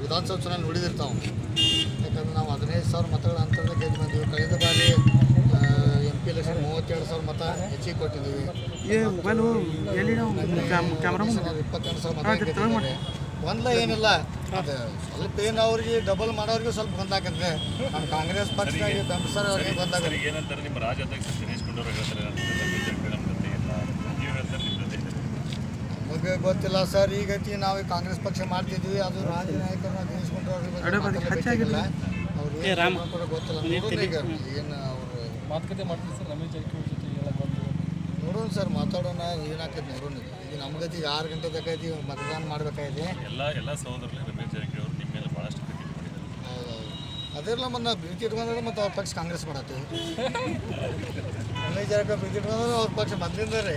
ವಿಧಾನಸಭೆ ಚುನಾವಣೆ ಉಳಿದಿರ್ತಾವೆ. ಯಾಕಂದ್ರೆ ನಾವು ಹದಿನೈದು ಸಾವಿರ ಮತಗಳ ಅಂತರದಲ್ಲಿ ಗೆದ್ದು ಬಂದಿವಿ. ಕಳೆದ ಬಾರಿ ಎಂ ಪಿ ಎಲೆಕ್ಷನ್ ಮೂವತ್ತೆರಡು ಸಾವಿರ ಮತ ಹೆಚ್ಚಿಗೆ ಕೊಟ್ಟಿದ್ದೀವಿ. ಇಪ್ಪತ್ತೆರಡು ಸಾವಿರ ಮತ ಏನಿಲ್ಲ. ಸ್ವಲ್ಪ ಏನು ಅವ್ರಿಗೆ ಡಬಲ್ ಮಾಡೋರಿಗೂ ಸ್ವಲ್ಪ ಗೊಂದಲ ನಮ್ಮ ಕಾಂಗ್ರೆಸ್ ಪಕ್ಷದಾಗ ದಂಪಸರ್ ಅವ್ರಿಗೆ ನಮಗೆ ಗೊತ್ತಿಲ್ಲ ಸರ್ ಈಗ ನಾವು ಈ ಕಾಂಗ್ರೆಸ್ ಪಕ್ಷ ಮಾಡ್ತಿದ್ವಿ ಅದು ರಾಜ್ಯ ನಾಯಕರನ್ನ ದಿನೇಶ್ ಅವರು ಗೊತ್ತಿಲ್ಲ. ಈಗ ಏನು ಅವರು ಮಾತುಕತೆ ಮಾಡ್ತೀವಿ ಸರ್ ರಮೇಶ್ ಜಾರಕಿಹೊಳಿ ಜೊತೆ ನೋಡೋಣ ಸರ್ ಮಾತಾಡೋಣ ಏನಾಗ್ತದೆ ನೋಡೋಣ. ಈಗ. ನಮ್ಗತಿ ಆರು ಗಂಟೆ ತಗೈತಿ ಮತದಾನ ಮಾಡ್ಬೇಕಾಗಿದೆ. ಎಲ್ಲ ಎಲ್ಲ ಸಹೋದರರೇ ರಮೇಶ್ ಜಾರಕಿಹೊಳಿ. ಅದೆಲ್ಲ ಮತ್ತೆ ನಾವು ಪ್ರೀತಿ ಇಟ್ಕೊಂಡ್ರೆ ಮತ್ತೆ ಅವ್ರ ಪಕ್ಷ ಕಾಂಗ್ರೆಸ್ ಮಾಡತ್ತೀವಿ ರಮೇಶ್ ಜಾರಕಿಹೊಳಿ ಪ್ರೀತಿ ಇಟ್ಕೊಂಡ್ರೆ ಅವ್ರ ಪಕ್ಷ ಮೊದಲಿಂದರೆ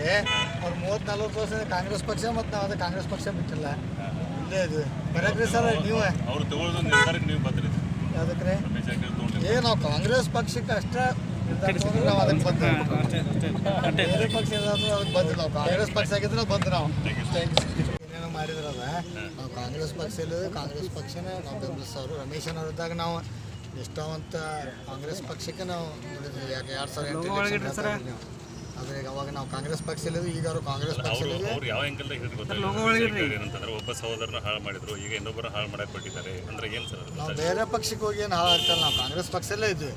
ಅವ್ರು ಮೂವತ್ತು ನಲ್ವತ್ತು ವರ್ಷ ಕಾಂಗ್ರೆಸ್ ಪಕ್ಷ ಮತ್ತು ನಾವು ಅದೇ ಕಾಂಗ್ರೆಸ್ ಪಕ್ಷ ಬಿಟ್ಟಿಲ್ಲ. ಇಲ್ಲೇ ಇದು. ಬರಕ್ರಿ ಸರ್ ನೀವೇ. ಅವ್ರು ತಗೊಳ್ಳೋದು ನಿರ್ಧಾರಕ್ಕೆ ನೀವು ಬಂದ್ರಿ ಅದಕ್ಕೆ ಏ ನಾವು ಕಾಂಗ್ರೆಸ್ ಪಕ್ಷಕ್ಕೆ ಅಷ್ಟೇ ನಾವು ಅದಕ್ಕೆ ಬಂದ ಬೇರೆ ಪಕ್ಷ ಏನಾದ್ರು ಅದಕ್ಕೆ ಬಂದಿಲ್ಲ. ನಾವು ಕಾಂಗ್ರೆಸ್ ಪಕ್ಷ ಆಗಿದ್ರೆ ಬಂದು ನಾವು. ಏನೇನೋ ಮಾಡಿದ್ರಲ್ಲ. ನಾವು ಕಾಂಗ್ರೆಸ್ ಪಕ್ಷ ಇಲ್ಲ ಕಾಂಗ್ರೆಸ್ ಪಕ್ಷನೇ ನಾವು ಬೆಂಬಲಿಸೋರು. ರಮೇಶ್ ಅವ್ರ ಇದ್ದಾಗ ನಾವು ನಿಷ್ಠಾವಂತ ಕಾಂಗ್ರೆಸ್ ಪಕ್ಷಕ್ಕೆ ನಾವು ನೋಡಿದ್ವಿ ಯಾಕೆ ಎರಡು ಸಾವಿರ ಎಂಟು ಆದರೆ ಈಗ ಅವಾಗ ನಾವು ಕಾಂಗ್ರೆಸ್ ಪಕ್ಷ ಇಲ್ಲದ ಈಗ ಅವರು ಕಾಂಗ್ರೆಸ್ ಪಕ್ಷ ಅವರು ಅವ್ರು ಯಾವ ಆ್ಯಂಗಲ್ದಾಗ ಹೇಳಿದ್ರು ಏನಂತಂದ್ರೆ ಒಬ್ಬ ಸಹೋದರನ ಹಾಳು ಮಾಡಿದ್ರು ಈಗ ಇನ್ನೊಬ್ಬರ ಹಾಳು ಮಾಡಕ್ಕೆ ಕೊಟ್ಟಿದ್ದಾರೆ ಅಂದ್ರೆ ಏನು ಸರ್ ನಾವು ಬೇರೆ ಪಕ್ಷಕ್ಕೆ ಹೋಗಿ ಏನು ಹಾಳಾಗ್ತಾರೆ ನಾವು ಕಾಂಗ್ರೆಸ್ ಪಕ್ಷದಲ್ಲೇ ಇದ್ವಿ.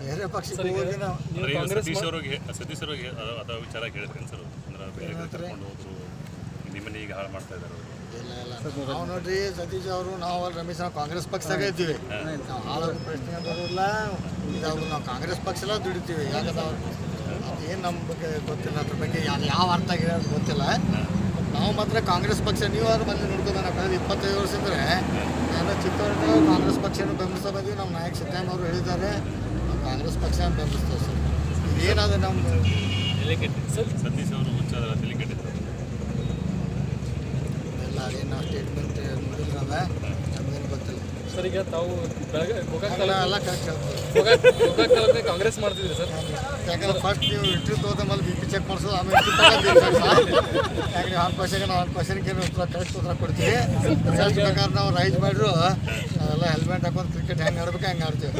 ಬೇರೆ ಪಕ್ಷಕ್ಕೆ ಹೋಗಿ ನಾವು ಸತೀಶ್ ಅವ್ರಿಗೆ ಸತೀಶ್ ಅವ್ರಿಗೆ ಅದು ವಿಚಾರ ಕೇಳಿದ್ರಿ ಸರ್ ಅಂದ್ರೆ ಬೇರೆ ಕಡೆ ಕರ್ಕೊಂಡು ಹೋದ್ರು. ನಿಮ್ಮನ್ನ ಈಗ ಹಾಳು ಮಾಡ್ತಾ ಇದ್ದಾರೆ ಅವರು. ಇಲ್ಲ ಇಲ್ಲ. ನಾವು ನೋಡ್ರಿ ಸತೀಶ್ ಅವರು ನಾವು ಅಲ್ಲಿ ರಮೇಶ್ ನಾವು ಕಾಂಗ್ರೆಸ್ ಪಕ್ಷದಾಗ ಇದ್ದೀವಿ. ನಾವು ಹಾಳಾಗ ಪ್ರಶ್ನೆ ಬರೋಲ್ಲ. ಇದಾದ್ರು ನಾವು ಕಾಂಗ್ರೆಸ್ ಪಕ್ಷ ಎಲ್ಲ ದುಡಿತೀವಿ. ಯಾಕಂದ್ರೆ ಅವ್ರು ಏನು ನಮ್ಮ ಬಗ್ಗೆ ಗೊತ್ತಿಲ್ಲ ಅದ್ರ ಬಗ್ಗೆ ಯಾರು ಯಾವ ಅರ್ಥ ಆಗಿದೆ ಅಂತ ಗೊತ್ತಿಲ್ಲ. ನಾವು ಮಾತ್ರ ಕಾಂಗ್ರೆಸ್ ಪಕ್ಷ ನೀವು ಅವ್ರು ಬಂದು ನೋಡ್ಕೊಂಡು ನಾವು ಕಳೆದ ಇಪ್ಪತ್ತೈದು ವರ್ಷ ಇದ್ರೆ ನಾನು ಚಿಕ್ಕವರಿಂದ ಕಾಂಗ್ರೆಸ್ ಪಕ್ಷನ ಬೆಂಬಲಿಸ್ತಾ ಬಂದ್ವಿ. ನಮ್ಮ ನಾಯಕ ಸಿದ್ದರಾಮಯ್ಯ ಅವರು ಹೇಳಿದ್ದಾರೆ. ನಾವು ಕಾಂಗ್ರೆಸ್ ಪಕ್ಷ ಬೆಂಬಲಿಸ್ತೇವೆ ಸರ್ ಏನಾದ್ರೆ ನಮ್ಮ ಸತೀಶ್ ಅವರು ಹುಚ್ಚ ತಲೆ ಕೆಟ್ಟಿದ್ರು ಎಲ್ಲ ನಮಗೇನು ಗೊತ್ತಿಲ್ಲ. ಸರ್ ಈಗ ತಾವು ಬೆಳಗ್ಗೆ ಗೋಕಾಕ್ ಎಲ್ಲ ಎಲ್ಲ ಕರೆಕ್ಟ್ ಹೇಳ್ತೀವಿ ಗೋಕಾಕ್ ಗೋಕಾಕ್ ಕಾಂಗ್ರೆಸ್ ಮಾಡ್ತಿದ್ರಿ ಸರ್. ಯಾಕಂದ್ರೆ ಫಸ್ಟ್ ನೀವು ಇಂಟ್ರಿ ಬಿ ಪಿ ಚೆಕ್ ಮಾಡಿಸೋದು ಆಮೇಲೆ ಯಾಕಂದ್ರೆ ನೀವು ಉತ್ತರ ಕರೆಕ್ಟ್ ಉತ್ತರ ಕೊಡ್ತೀವಿ ರಿಸಲ್ಟ್ ನಾವು ರೈಸ್ ಮಾಡ್ರು ಎಲ್ಲ ಹೆಲ್ಮೆಟ್ ಹಾಕೊಂಡು ಕ್ರಿಕೆಟ್ ಹೆಂಗೆ ಆಡ್ಬೇಕು ಹೆಂಗೆ ಆಡ್ತೀವಿ?